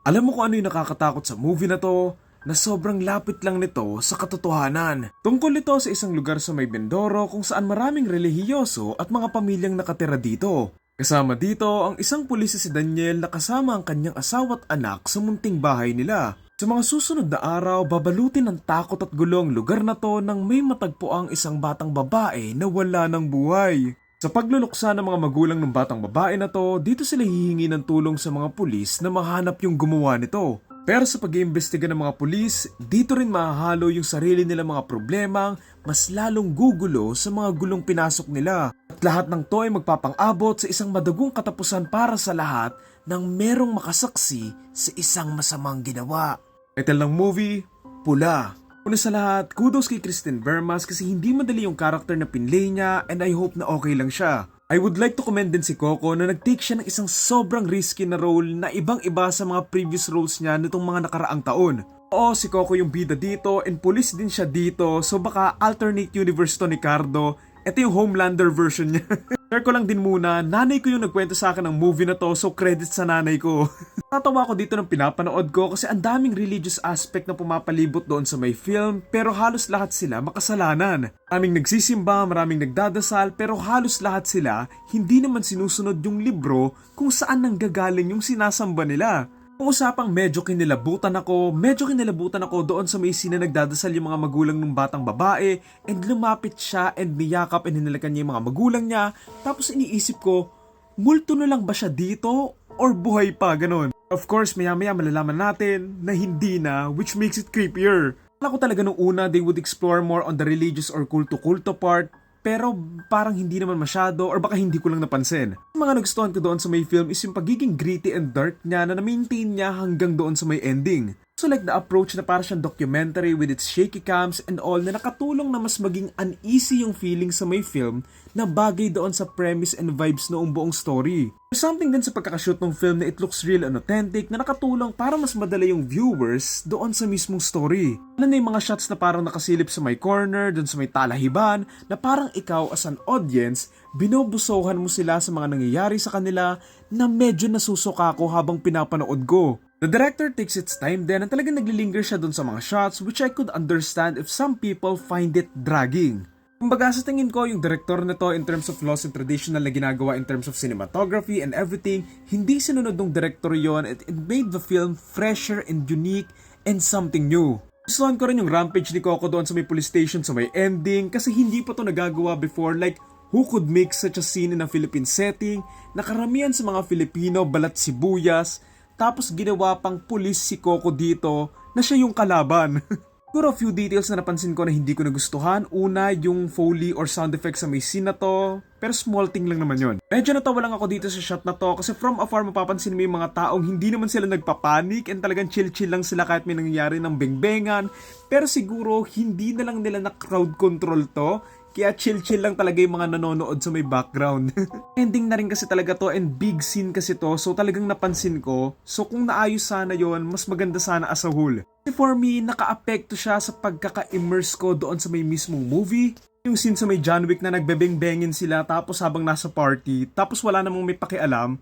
Alam mo kung ano yung nakakatakot sa movie na to? Na sobrang lapit lang nito sa katotohanan. Tungkol ito sa isang lugar sa may Mindoro kung saan maraming relihiyoso at mga pamilyang nakatira dito. Kasama dito ang isang pulis si Daniel na kasama ang kanyang asawa at anak sa munting bahay nila. Sa mga susunod na araw, babalutin ng takot at gulo ang lugar na to nang may matagpo ang isang batang babae na wala ng buhay. Sa pagluluksa ng mga magulang ng batang babae na to, dito sila hihingi ng tulong sa mga pulis na mahanap yung gumawa nito. Pero sa pag-iimbestiga ng mga pulis, dito rin mahahalo yung sarili nilang mga problemang mas lalong gugulo sa mga gulong pinasok nila. At lahat ng to ay magpapang-abot sa isang madagong katapusan para sa lahat ng merong makasaksi sa isang masamang ginawa. Title ng movie, Pula. Una sa lahat, kudos kay Kristen Vermas kasi hindi madali yung karakter na pinlay niya and I hope na okay lang siya. I would like to commend din si Coco na nag-take siya ng isang sobrang risky na role na ibang-iba sa mga previous roles niya nitong mga nakaraang taon. Oo, si Coco yung bida dito and police din siya dito so baka alternate universe to ni Cardo. Ito yung Homelander version niya. Share ko lang din muna, nanay ko yung nagkwento sa akin ng movie na to so credit sa nanay ko. Natawa ko dito ng pinapanood ko kasi ang daming religious aspect na pumapalibot doon sa may film pero halos lahat sila makasalanan. Maraming nagsisimba, maraming nagdadasal pero halos lahat sila hindi naman sinusunod yung libro kung saan nanggagaling yung sinasamba nila. Usapang medyo kinilabutan ako, medyo kinilabutan ako doon sa may sina nagdadasal yung mga magulang ng batang babae and lumapit siya and niyakap and hinalakan niya yung mga magulang niya tapos iniisip ko, multo na lang ba siya dito or buhay pa ganon? Of course, maya-maya malalaman natin na hindi na which makes it creepier. Akala ko talaga nung una they would explore more on the religious or kulto-kulto part pero parang hindi naman masyado or baka hindi ko lang napansin. Ang mga nagustuhan ko doon sa may film is yung pagiging gritty and dark niya na na-maintain niya hanggang doon sa may ending. So like the approach na para siyang documentary with its shaky cams and all na nakatulong na mas maging uneasy yung feeling sa may film na bagay doon sa premise and vibes noong buong story. There's something din sa pagkakashoot ng film na it looks real and authentic na nakatulong para mas madala yung viewers doon sa mismong story. Ano na yung mga shots na parang nakasilip sa may corner, doon sa may talahiban, na parang ikaw as an audience, binobusohan mo sila sa mga nangyayari sa kanila na medyo nasusuka ko habang pinapanood ko. The director takes its time din at talagang naglilinger siya dun sa mga shots which I could understand if some people find it dragging. Kumbaga sa tingin ko yung director nito in terms of laws and traditional na ginagawa in terms of cinematography and everything, hindi sinunod ng director yon at it made the film fresher and unique and something new. Gustuhan ko rin yung rampage ni Coco doon sa may police station sa may ending kasi hindi pa to nagagawa before like who could make such a scene in a Philippine setting na karamihan sa mga Filipino balat sibuyas tapos ginawa pang pulis si Coco dito na siya yung kalaban. Siguro a few details na napansin ko na hindi ko nagustuhan. Una, yung foley or sound effects sa may scene na to. Pero small thing lang naman yon. Medyo natawa lang ako dito sa shot na to kasi from afar mapapansin mo yung mga taong hindi naman sila nagpapanik and talagang chill-chill lang sila kahit may nangyayari ng bengbengan. Pero siguro hindi na lang nila na crowd control to. Kaya chill-chill lang talaga yung mga nanonood sa may background. Ending na rin kasi talaga to and big scene kasi to so talagang napansin ko. So kung naayos sana yon mas maganda sana as a whole. Kasi for me, naka-apekto siya sa pagkaka-immerse ko doon sa may mismong movie. Yung scene sa may John Wick na nagbebeng-bengin sila tapos habang nasa party, tapos wala namang may pakialam.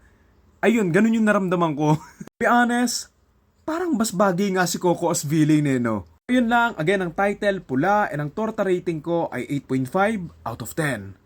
Ayun, ganun yung naramdaman ko. be honest, parang mas bagay nga si Coco as villain eh, no? Ayun lang, again, ang title, pula, and ang torta rating ko ay 8.5 out of 10.